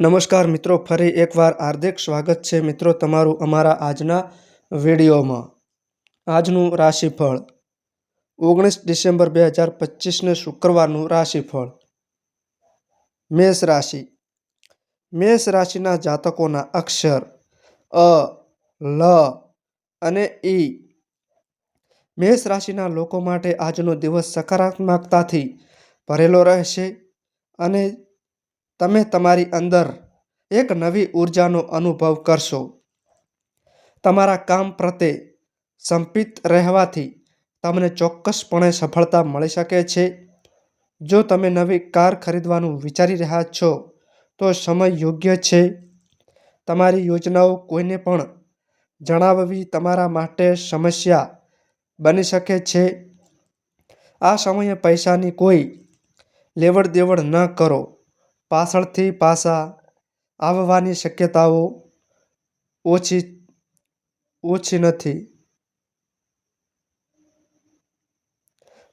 નમસ્કાર મિત્રો, ફરી એકવાર હાર્દિક સ્વાગત છે મિત્રો તમારું અમારા આજના વિડીયોમાં. આજનું રાશિફળ ઓગણીસ ડિસેમ્બર બે હજાર પચીસને શુક્રવારનું રાશિફળ. મેષ રાશિ. મેષ રાશિના જાતકોના અક્ષર અ, લ અને ઈ મેષ રાશિના લોકો માટે આજનો દિવસ સકારાત્મકતાથી ભરેલો રહેશે અને તમે તમારી અંદર એક નવી ઉર્જાનો અનુભવ કરશો. તમારા કામ પ્રત્યે સંપિત રહેવાથી તમને ચોક્કસપણે સફળતા મળી શકે છે. જો તમે નવી કાર ખરીદવાનું વિચારી રહ્યા છો, તો સમય યોગ્ય છે. તમારી યોજનાઓ કોઈને પણ જણાવવી તમારા માટે સમસ્યા બની શકે છે. આ સમયે પૈસાની કોઈ લેવડ દેવડ ન કરો. પાછળથી પાછા આવવાની શક્યતાઓ ઓછી ઓછી નથી.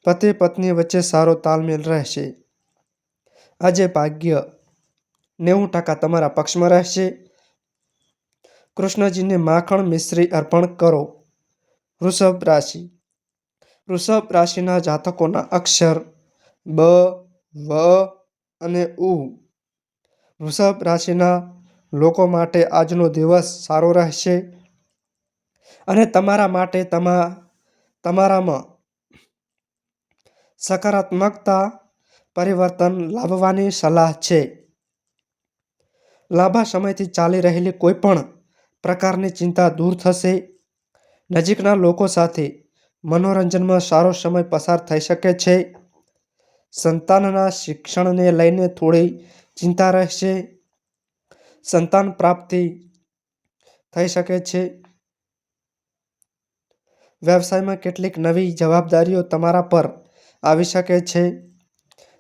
પતિ પત્ની વચ્ચે સારો તાલમેલ રહેશે. આજે ભાગ્ય નેવું ટકા તમારા પક્ષમાં રહેશે. કૃષ્ણજીને માખણ મિશ્રી અર્પણ કરો. વૃષભ રાશિ. વૃષભ રાશિના જાતકોના અક્ષર બ, વ અને ઉ. વૃષભ રાશિના લોકો માટે આજનો દિવસ સારો રહેશે. અને તમારા માટે તમા, તમારામાં સકારાત્મકતા પરિવર્તન લાવવાની સલાહ છે. લાંબા સમયથી ચાલી રહેલી કોઈપણ પ્રકારની ચિંતા દૂર થશે. નજીકના લોકો સાથે મનોરંજનમાં સારો સમય પસાર થઈ શકે છે. સંતાનના શિક્ષણને લઈને થોડી ચિંતા રહેશે સંતાન પ્રાપ્તિ થઈ શકે છે. વ્યવસાયમાં કેટલીક નવી જવાબદારીઓ તમારા પર આવી શકે છે.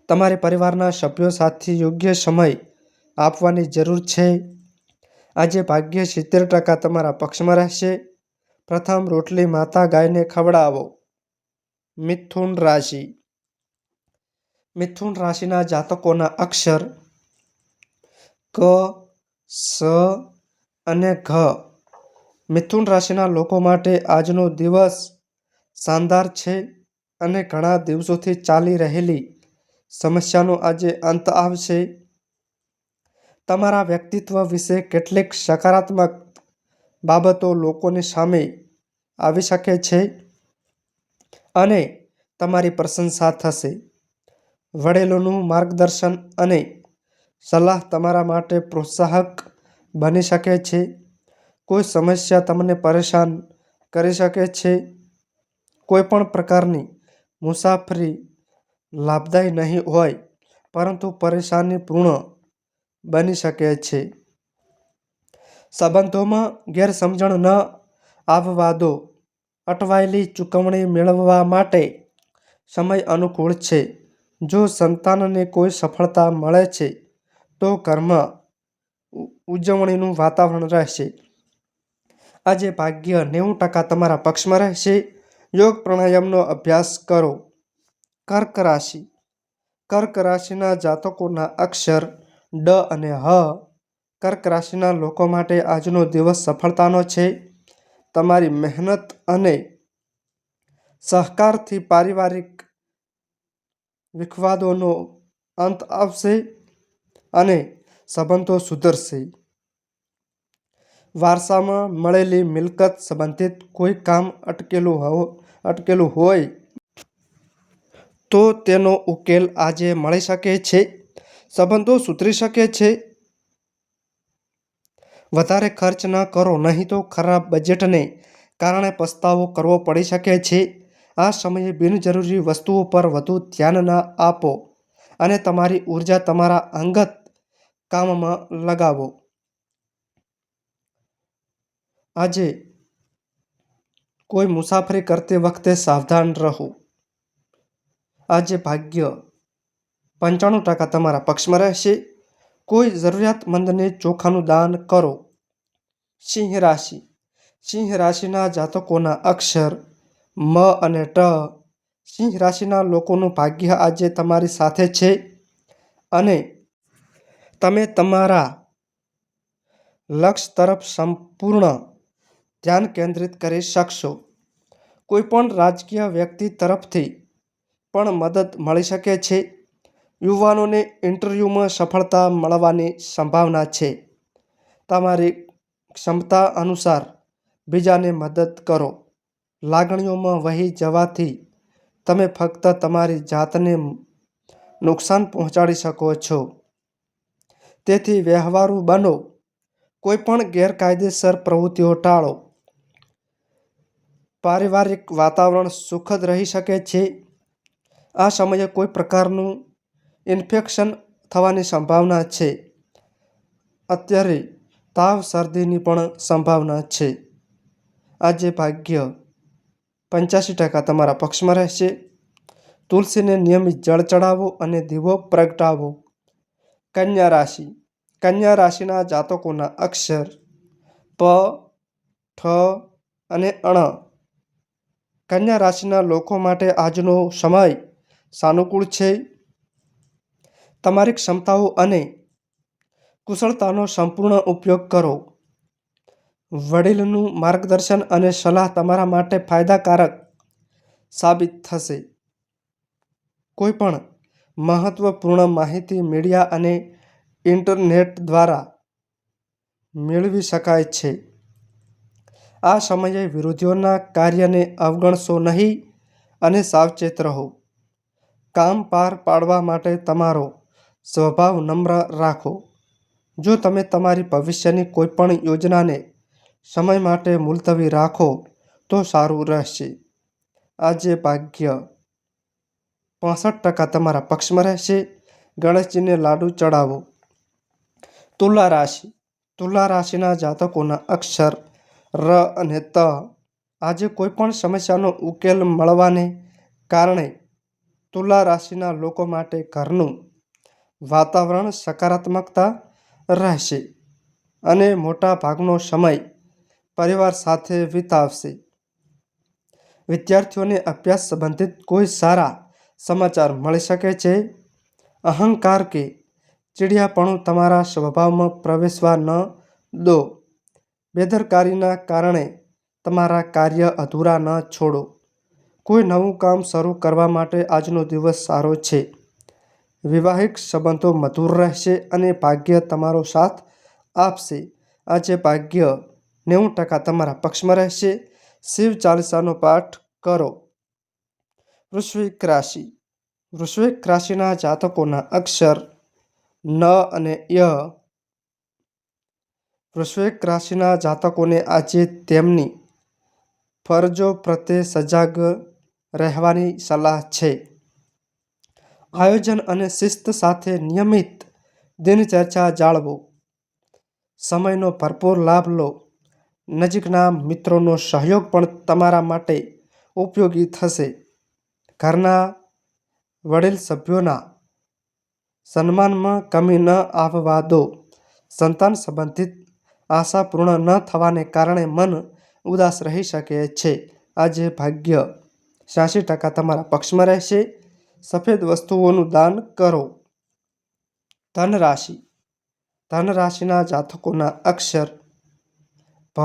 તમારે પરિવારના સભ્યો સાથે યોગ્ય સમય આપવાની જરૂર છે. આજે ભાગ્ય સિત્તેર ટકા તમારા પક્ષમાં રહેશે. પ્રથમ રોટલી માતા ગાયને ખવડાવો. મિથુન રાશિ. મિથુન રાશિના જાતકોના અક્ષર ક, સ અને ઘ. મિથુન રાશિના લોકો માટે આજનો દિવસ શાનદાર છે અને ઘણા દિવસોથી ચાલી રહેલી સમસ્યાનો આજે અંત આવશે. તમારા વ્યક્તિત્વ વિશે કેટલીક સકારાત્મક બાબતો લોકોની સામે આવી શકે છે અને તમારી પ્રશંસા થશે. વડેલોનું માર્ગદર્શન અને સલાહ તમારા માટે પ્રોત્સાહક બની શકે છે. કોઈ સમસ્યા તમને પરેશાન કરી શકે છે. કોઈ પણ પ્રકારની મુસાફરી લાભદાયી નહીં હોય, પરંતુ પરેશાનીપૂર્ણ બની શકે છે. સંબંધોમાં ગેરસમજણ ન આવવા દો અટવાયેલી ચૂકવણી મેળવવા માટે સમય અનુકૂળ છે. જો સંતાનને કોઈ સફળતા મળે છે તો ઘરમાં ઉજવણીનું વાતાવરણ રહેશે. આજે ભાગ્ય નેવું ટકા તમારા પક્ષમાં રહેશે. યોગ પ્રાણાયામનો અભ્યાસ કરો. કર્ક રાશિ. કર્ક રાશિના જાતકોના અક્ષર ડ અને હ કર્ક રાશિના લોકો માટે આજનો દિવસ સફળતાનો છે. તમારી મહેનત અને સહકારથી પારિવારિક વિખવાદોનો અંત આવશે. અને સંબંધો સુધરશે. વારસામાં મળેલી મિલકત સંબંધિત કોઈ કામ અટકેલું હો, અટકેલું હોય તો તેનો ઉકેલ આજે મળી શકે છે. સંબંધો સુધરી શકે છે. વધારે ખર્ચ ન કરો, નહીં તો ખરાબ બજેટને કારણે પસ્તાવો કરવો પડી શકે છે. આ સમયે બિનજરૂરી વસ્તુઓ પર વધુ ધ્યાન ન આપો અને તમારી ઊર્જા તમારા અંગત કામમાં લગાવો. આજે કોઈ મુસાફરી કરતી વખતે સાવધાન રહો. આજે ભાગ્ય પંચાણું ટકા તમારા પક્ષમાં રહેશે. કોઈ જરૂરિયાતમંદને ચોખાનું દાન કરો. સિંહ રાશિ. સિંહ રાશિના જાતકોના અક્ષર મ અને ટ. સિંહ રાશિના લોકોનું ભાગ્ય આજે તમારી સાથે છે. અને તમે તમારા લક્ષ્ય તરફ સંપૂર્ણ ધ્યાન કેન્દ્રિત કરી શકશો. કોઈપણ રાજકીય વ્યક્તિ તરફથી પણ મદદ મળી શકે છે. યુવાનોને ઇન્ટરવ્યૂમાં સફળતા મળવાની સંભાવના છે. તમારી ક્ષમતા અનુસાર બીજાને મદદ કરો. લાગણીઓમાં વહી જવાથી તમે ફક્ત તમારી જાતને નુકસાન પહોંચાડી શકો છો. તેથી વ્યવહારુ બનો. કોઈ પણ ગેરકાયદેસર પ્રવૃત્તિઓ ટાળો. પારિવારિક વાતાવરણ સુખદ રહી શકે છે. આ સમયે કોઈ પ્રકારનું ઇન્ફેક્શન થવાની સંભાવના છે. અત્યારે તાવ શરદીની પણ સંભાવના છે. આજે ભાગ્ય પંચ્યાસી ટકા તમારા પક્ષમાં રહેશે. તુલસીને નિયમિત જળ ચડાવો અને દીવો પ્રગટાવો. કન્યા રાશિ. કન્યા રાશિના જાતકોના અક્ષર પ, ઠ અને અણ. કન્યા રાશિના લોકો માટે આજનો સમય સાનુકૂળ છે. તમારી ક્ષમતાઓ અને કુશળતાનો સંપૂર્ણ ઉપયોગ કરો. વડીલનું માર્ગદર્શન અને સલાહ તમારા માટે ફાયદાકારક સાબિત થશે. કોઈ પણ મહત્વપૂર્ણ માહિતી મીડિયા અને ઇન્ટરનેટ દ્વારા મેળવી શકાય છે. આ સમયે વિરોધીઓના કાર્યને અવગણશો નહીં અને સાવચેત રહો. કામ પાર પાડવા માટે તમારો સ્વભાવ નમ્ર રાખો. જો તમે તમારી ભવિષ્યની કોઈપણ યોજનાને સમય માટે મુલતવી રાખો તો સારું રહેશે. આજે ભાગ્ય. પાસઠ ટકા તમારા પક્ષમાં રહેશે. ગણેશજીને લાડુ ચડાવો. તુલા રાશિ. તુલા રાશિના જાતકોના અક્ષર, ર અને ત આજે કોઈપણ સમસ્યાનો ઉકેલ મળવાને કારણે તુલા રાશિના લોકો માટે ઘરનું વાતાવરણ સકારાત્મકતા રહેશે અને મોટા ભાગનો સમય પરિવાર સાથે વિતાવશે. વિદ્યાર્થીઓને અભ્યાસ સંબંધિત કોઈ સારા સમાચાર મળી શકે છે. અહંકાર કે ચીડિયાપણું તમારા સ્વભાવમાં પ્રવેશવા ન દો. બેદરકારીના કારણે તમારા કાર્ય અધૂરા ન છોડો. કોઈ નવું કામ શરૂ કરવા માટે આજનો દિવસ સારો છે. વિવાહિક સંબંધો મધુર રહેશે અને ભાગ્ય તમારો સાથ આપશે. આજે ભાગ્ય નેવું ટકા તમારા પક્ષમાં રહેશે. શિવ ચાલીસાનો પાઠ કરો. વૃશ્વિક રાશિ. વૃશ્વિક રાશિના જાતકોના અક્ષર ન અને ય. વૃશ્વિક રાશિના જાતકોને આજે તેમની ફરજો પ્રત્યે સજાગ રહેવાની સલાહ છે. આયોજન અને શિસ્ત સાથે નિયમિત દિનચર્ચા જાળવો. સમયનો ભરપૂર લાભ લો. નજીકના મિત્રોનો સહયોગ પણ તમારા માટે ઉપયોગી થશે. ઘરના વડીલ સભ્યોના સન્માનમાં કમી ન આવવા દો. સંતાન સંબંધિત આશા પૂર્ણ ન થવાને કારણે મન ઉદાસ રહી શકે છે. આજે ભાગ્ય છ્યાસી ટકા તમારા પક્ષમાં રહેશે. સફેદ વસ્તુઓનું દાન કરો. ધન રાશિ ધન રાશિના જાતકોના અક્ષર ભ,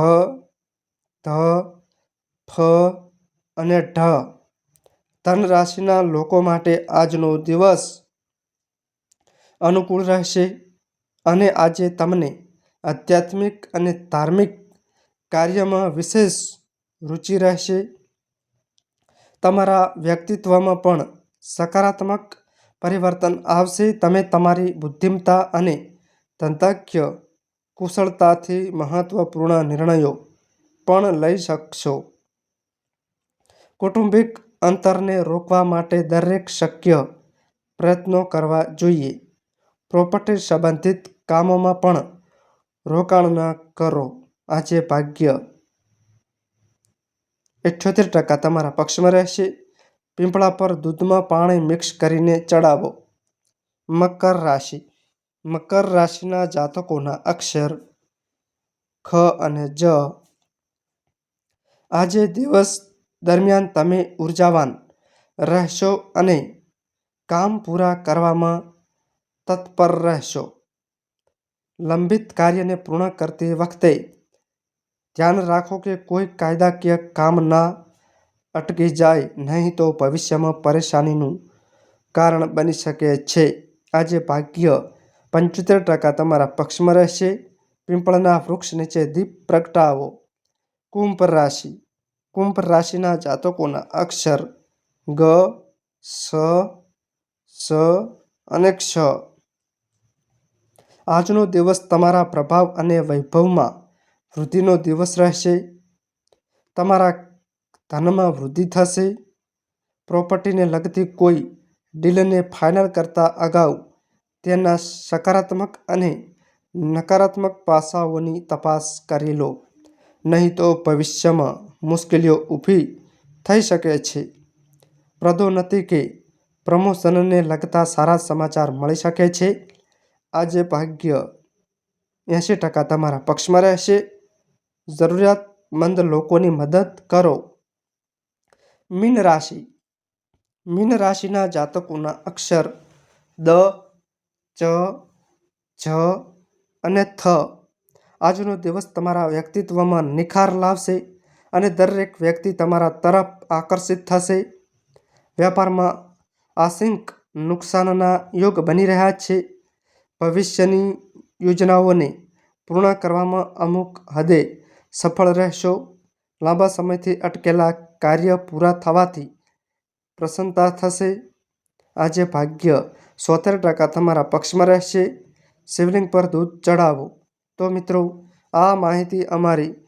ધ, ફ અને ઢ. ધન રાશિના લોકો માટે આજનો દિવસ અનુકૂળ રહેશે અને આજે તમને આધ્યાત્મિક અને ધાર્મિક કાર્યમાં વિશેષ રુચિ રહેશે. તમારા વ્યક્તિત્વમાં પણ સકારાત્મક પરિવર્તન આવશે. તમે તમારી બુદ્ધિમતા અને ધંધાકીય કુશળતાથી મહત્વપૂર્ણ નિર્ણયો પણ લઈ શકશો. કૌટુંબિક અંતરને રોકવા માટે દરેક શક્ય પ્રયત્નો કરવા જોઈએ. પ્રોપર્ટી સંબંધિત કામોમાં પણ રોકાણ ન કરો. આજે ભાગ્ય ઇઠ્યોતેર ટકા તમારા પક્ષમાં રહેશે. પીંપળા પર દૂધમાં પાણી મિક્સ કરીને ચડાવો. મકર રાશિ. મકર રાશિના જાતકોના અક્ષર ખ અને જ. આજે દિવસ દરમિયાન તમે ઉર્જાવાન રહેશો અને કામ પૂરા કરવામાં તત્પર રહેશો. લંબિત કાર્યને પૂર્ણ કરતી વખતે ધ્યાન રાખો કે કોઈ કાયદાકીય કામ ના અટકી જાય, નહીં તો ભવિષ્યમાં પરેશાનીનું કારણ બની શકે છે. આજે ભાગ્ય પંચોતેર ટકા તમારા પક્ષમાં રહેશે. પીંપળના વૃક્ષ નીચે દીપ પ્રગટાવો. કુંભ રાશિ કુંભ રાશિના જાતકોના અક્ષર ગ, સ સ અને ક્ષ. આજનો દિવસ તમારા પ્રભાવ અને વૈભવમાં વૃદ્ધિનો દિવસ રહેશે. તમારા ધનમાં વૃદ્ધિ થશે. પ્રોપર્ટીને લગતી કોઈ ડીલને ફાઇનલ કરતા અગાઉ તેના સકારાત્મક અને નકારાત્મક પાસાઓની તપાસ કરી લો. નહીં તો ભવિષ્યમાં મુશ્કેલીઓ ઊભી થઈ શકે છે. પદોન્નતિ કે પ્રમોશનને લગતા સારા સમાચાર મળી શકે છે. આજે ભાગ્ય એંશી ટકા તમારા પક્ષમાં રહેશે. જરૂરિયાતમંદ લોકોની મદદ કરો. મીન રાશિ. મીન રાશિના જાતકોના અક્ષર દ, ચ, જ અને થ. આજનો દિવસ તમારા વ્યક્તિત્વમાં નિખાર લાવશે. અને દરેક વ્યક્તિ તમારા તરફ આકર્ષિત થશે. વ્યાપારમાં આંશિક નુકસાનના યોગ બની રહ્યા છે. ભવિષ્યની યોજનાઓને પૂર્ણ કરવામાં અમુક હદે સફળ રહેશો. લાંબા સમયથી અટકેલા કાર્ય પૂરા થવાથી પ્રસન્નતા થશે. આજે ભાગ્ય સોતેર ટકા તમારા પક્ષમાં રહેશે. શિવલિંગ પર દૂધ ચડાવો તો મિત્રો, આ માહિતી અમારી